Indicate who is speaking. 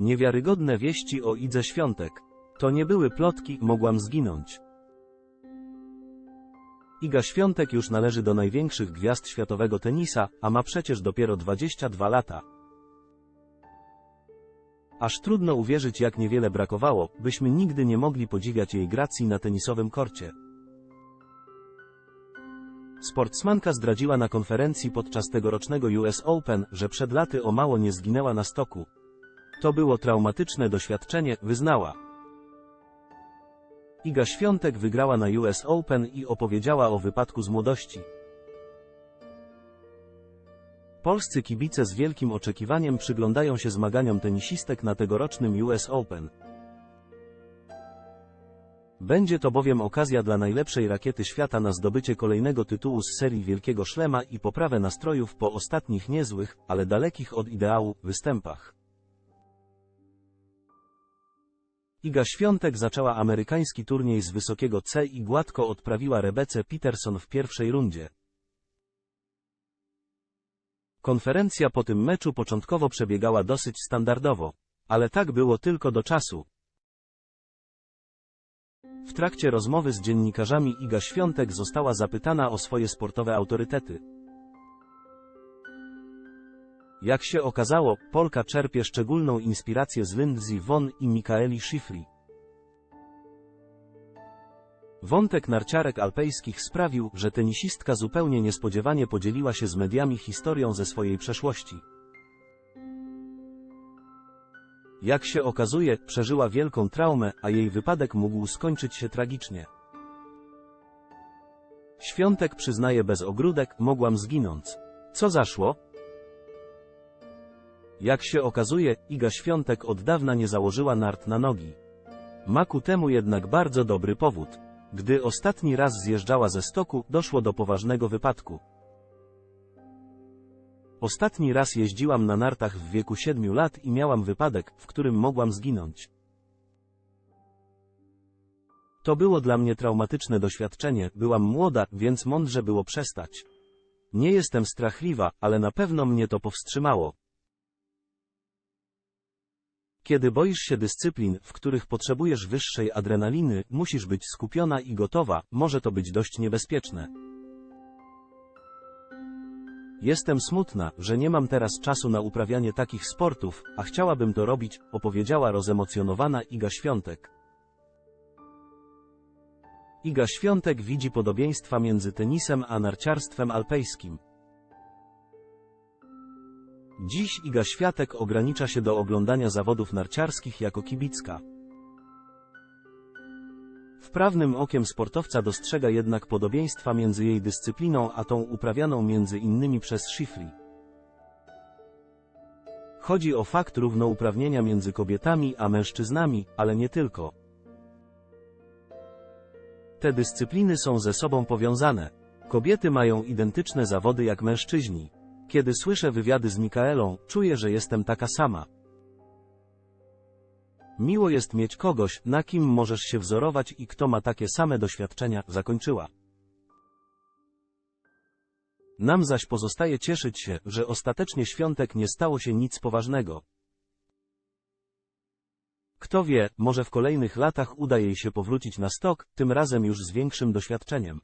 Speaker 1: Niewiarygodne wieści o Idze Świątek. To nie były plotki, mogłam zginąć. Iga Świątek już należy do największych gwiazd światowego tenisa, a ma przecież dopiero 22 lata. Aż trudno uwierzyć jak niewiele brakowało, byśmy nigdy nie mogli podziwiać jej gracji na tenisowym korcie. Sportsmanka zdradziła na konferencji podczas tegorocznego US Open, że przed laty o mało nie zginęła na stoku. To było traumatyczne doświadczenie, wyznała. Iga Świątek wygrała na US Open i opowiedziała o wypadku z młodości. Polscy kibice z wielkim oczekiwaniem przyglądają się zmaganiom tenisistek na tegorocznym US Open. Będzie to bowiem okazja dla najlepszej rakiety świata na zdobycie kolejnego tytułu z serii Wielkiego Szlema i poprawę nastrojów po ostatnich niezłych, ale dalekich od ideału, występach. Iga Świątek zaczęła amerykański turniej z wysokiego C i gładko odprawiła Rebece Peterson w pierwszej rundzie. Konferencja po tym meczu początkowo przebiegała dosyć standardowo, ale tak było tylko do czasu. W trakcie rozmowy z dziennikarzami Iga Świątek została zapytana o swoje sportowe autorytety. Jak się okazało, Polka czerpie szczególną inspirację z Lindsey Vonn i Mikaeli Schifri. Wątek narciarek alpejskich sprawił, że tenisistka zupełnie niespodziewanie podzieliła się z mediami historią ze swojej przeszłości. Jak się okazuje, przeżyła wielką traumę, a jej wypadek mógł skończyć się tragicznie. Świątek przyznaje bez ogródek, mogłam zginąć. Co zaszło? Jak się okazuje, Iga Świątek od dawna nie założyła nart na nogi. Ma ku temu jednak bardzo dobry powód. Gdy ostatni raz zjeżdżała ze stoku, doszło do poważnego wypadku. Ostatni raz jeździłam na nartach w wieku 7 lat i miałam wypadek, w którym mogłam zginąć. To było dla mnie traumatyczne doświadczenie, byłam młoda, więc mądrze było przestać. Nie jestem strachliwa, ale na pewno mnie to powstrzymało. Kiedy boisz się dyscyplin, w których potrzebujesz wyższej adrenaliny, musisz być skupiona i gotowa, może to być dość niebezpieczne. Jestem smutna, że nie mam teraz czasu na uprawianie takich sportów, a chciałabym to robić, opowiedziała rozemocjonowana Iga Świątek. Iga Świątek widzi podobieństwa między tenisem a narciarstwem alpejskim. Dziś Iga Światek ogranicza się do oglądania zawodów narciarskich jako kibicka. Wprawnym okiem sportowca dostrzega jednak podobieństwa między jej dyscypliną a tą uprawianą między innymi przez Schifri. Chodzi o fakt równouprawnienia między kobietami a mężczyznami, ale nie tylko. Te dyscypliny są ze sobą powiązane. Kobiety mają identyczne zawody jak mężczyźni. Kiedy słyszę wywiady z Mikaelą, czuję, że jestem taka sama. Miło jest mieć kogoś, na kim możesz się wzorować i kto ma takie same doświadczenia, zakończyła. Nam zaś pozostaje cieszyć się, że ostatecznie świątek nie stało się nic poważnego. Kto wie, może w kolejnych latach uda jej się powrócić na stok, tym razem już z większym doświadczeniem.